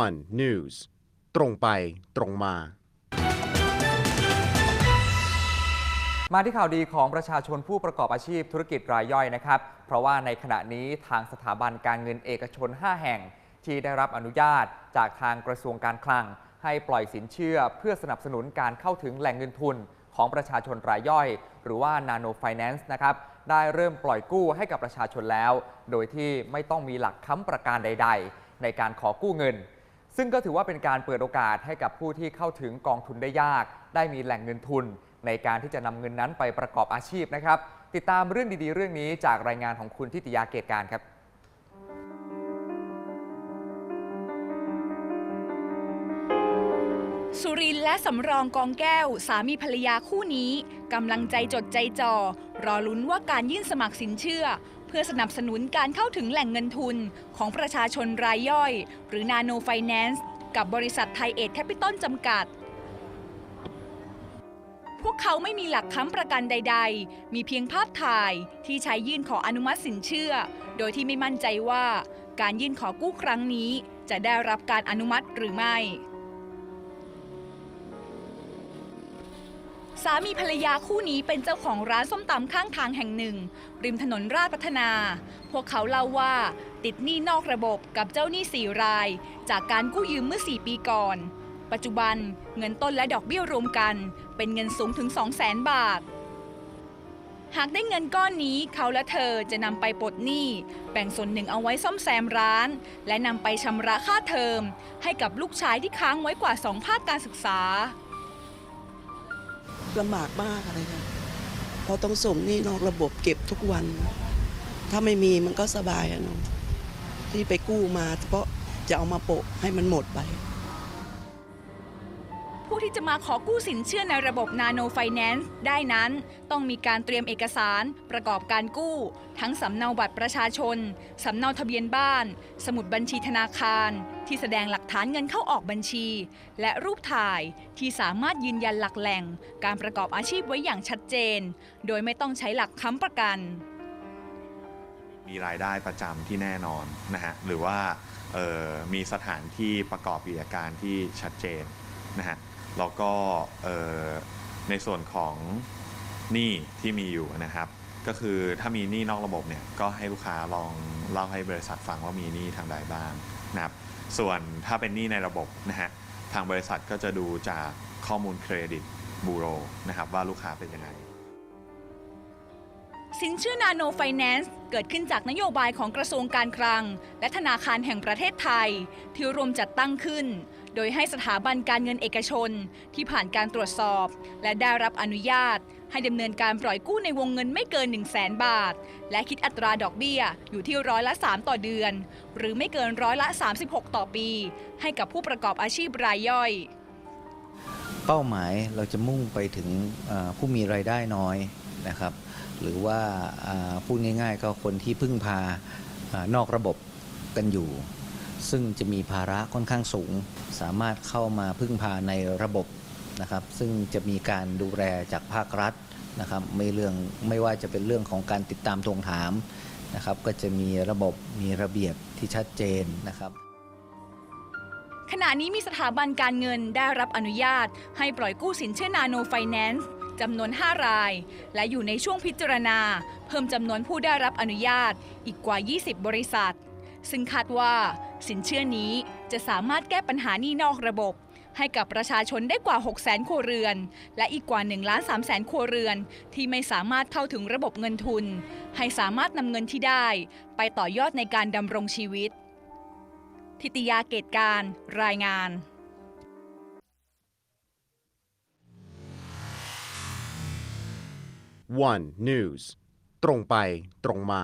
one news ตรงไปตรงมา มาที่ข่าวดีของประชาชนผู้ประกอบอาชีพธุรกิจรายย่อยนะครับ เพราะว่าในขณะนี้ทางสถาบันการเงินเอกชน 5 แห่ง ที่ได้รับอนุญาตจากทางกระทรวงการคลัง ให้ปล่อยสินเชื่อเพื่อสนับสนุนการเข้าถึงแหล่งเงินทุนของประชาชนรายย่อย หรือว่า Nano Finance นะครับได้เริ่มปล่อยกู้ให้กับประชาชนแล้ว โดยที่ไม่ต้องมีหลักค้ำประกันใด ๆ ในการขอกู้เงิน ซึ่งก็ถือว่าเป็นการเปิดโอกาสให้กับผู้ที่เข้าถึงกองทุนได้ยาก ได้มีแหล่งเงินทุน ในการที่จะนำเงินนั้นไปประกอบอาชีพนะครับ ติดตามเรื่องดีๆ เรื่องนี้จากรายงานของคุณทิติยาเกตการครับ สุรินและสำรองกองแก้ว สามีภรรยาคู่นี้กำลังใจจดใจจ่อ รอลุ้นว่าการยื่นสมัครสินเชื่อ เพื่อสนับสนุนการเข้าถึงแหล่งเงินทุนของประชาชนรายย่อย หรือนาโนไฟแนนซ์กับบริษัทไทยเอ็ดแคปิตอลจำกัด พวกเขาไม่มีหลักค้ำประกันใด ๆ มีเพียงภาพถ่ายที่ใช้ยื่นขออนุมัติสินเชื่อ โดยที่ไม่มั่นใจว่า การยื่นขอกู้ครั้งนี้ จะได้รับการอนุมัติหรือไม่ สามีภรรยาคู่นี้เป็นเจ้าของร้านส้มตำข้างทางแห่งหนึ่ง ริมถนนราชพัฒนา พวกเขาเล่าว่า ติดหนี้นอกระบบกับเจ้าหนี้สี่ราย จากการกู้ยืมเมื่อ 4 ปีก่อน ปัจจุบันเงินต้นและดอกเบี้ยรวมกัน เป็นเงินสูงถึง 2 0 0 0 0 0บาท หากได้เงินก้อนนี้เขาและเธอจะนำไปปลดหนี้ แบ่งส่วนหนึ่งเอาไว้ซ่อมแซมร้าน และนำไปชำระค่าเทอม ให้กับลูกชายที่ค้างไว้กว่า2ภาคการศึกษา ลำบากมากอะไรค่ะเพราะต้องส่งนี่นอกระบบเก็บทุกวัน ถ้าไม่มีมันก็สบายอะเนาะที่ไปกู้มาเพราะจะเอามาโปะให้มันหมดไป ที่จะมาขอกู้สินเชื่อในระบบ Nano Finance ได้นั้น ต้องมีการเตรียมเอกสาร ประกอบการกู้ ทั้งสำเนาบัตรประชาชน สำเนาทะเบียนบ้าน สมุดบัญชีธนาคาร ที่แสดงหลักฐานเงินเข้าออกบัญชี และรูปถ่ายที่สามารถยืนยันหลักแหล่ง การประกอบอาชีพไว้อย่างชัดเจน โดยไม่ต้องใช้หลักค้ำประกัน มีรายได้ประจำที่แน่นอนนะฮะหรือว่ามีสถานที่ประกอบกิจการที่ชัดเจนนะฮะ แล้วก็ในส่วนของหนี้ที่มีอยู่นะครับ ก็คือถ้ามีหนี้นอกระบบเนี่ยก็ให้ลูกค้าลองเล่าให้บริษัทฟังว่ามีหนี้ทางใดบ้างนะครับส่วนถ้าเป็นหนี้ในระบบนะฮะทางบริษัทก็จะดูจากข้อมูลเครดิตบูโรนะครับว่าลูกค้าเป็นยังไง สินเชื่อนาโนไฟแนนซ์เกิดขึ้นจากนโยบายของกระทรวงการคลัง และธนาคารแห่งประเทศไทย ที่รวมจัดตั้งขึ้น โดยให้สถาบันการเงินเอกชนที่ผ่านการตรวจสอบ และได้รับอนุญาต ให้ดำเนินการปล่อยกู้ในวงเงินไม่เกิน 1 0 0 0 0แบาท และคิดอัตราดอกเบี้ยอยู่ที่ร้อยละ 3 ต่อเดือน หรือไม่เกินร้อยละ 36 ต่อปี ให้กับผู้ประกอบอาชีพรายย่อย เป้าหมายเราจะมุ่งไปถึงผู้มีรายได้น้อยนะครับ หรือว่าพูดง่าย ๆ ก็คนที่พึ่งพานอกระบบกันอยู่ ซึ่งจะมีภาระค่อนข้างสูง สามารถเข้ามาพึ่งพาในระบบนะครับ ซึ่งจะมีการดูแลจากภาครัฐนะครับไม่เรื่องไม่ว่าจะเป็นเรื่องของการติดตามทวงถามนะครับ ก็จะมีระบบมีระเบียบที่ชัดเจนนะครับขณะนี้มีสถาบันการเงินได้รับอนุญาต ให้ปล่อยกู้สินเชื่อนาโนไฟแนนซ์จำนวน 5 ราย และอยู่ในช่วงพิจารณา เพิ่มจำนวนผู้ได้รับอนุญาตอีกกว่า 20 บริษัท ซึ่งคาดว่าสินเชื่อนี้จะสามารถแก้ปัญหานี้นอกระบบ ให้กับประชาชนได้กว่า 6 0 0 0 0 0ครัวเรือน และอีกกว่า1ล้าน3แสนครัวเรือน ที่ไม่สามารถเข้าถึงระบบเงินทุน ให้สามารถนำเงินที่ได้ ไปต่อยอดในการดำรงชีวิต ทิติยาเกตการ รายงาน one news ตรงไปตรงมา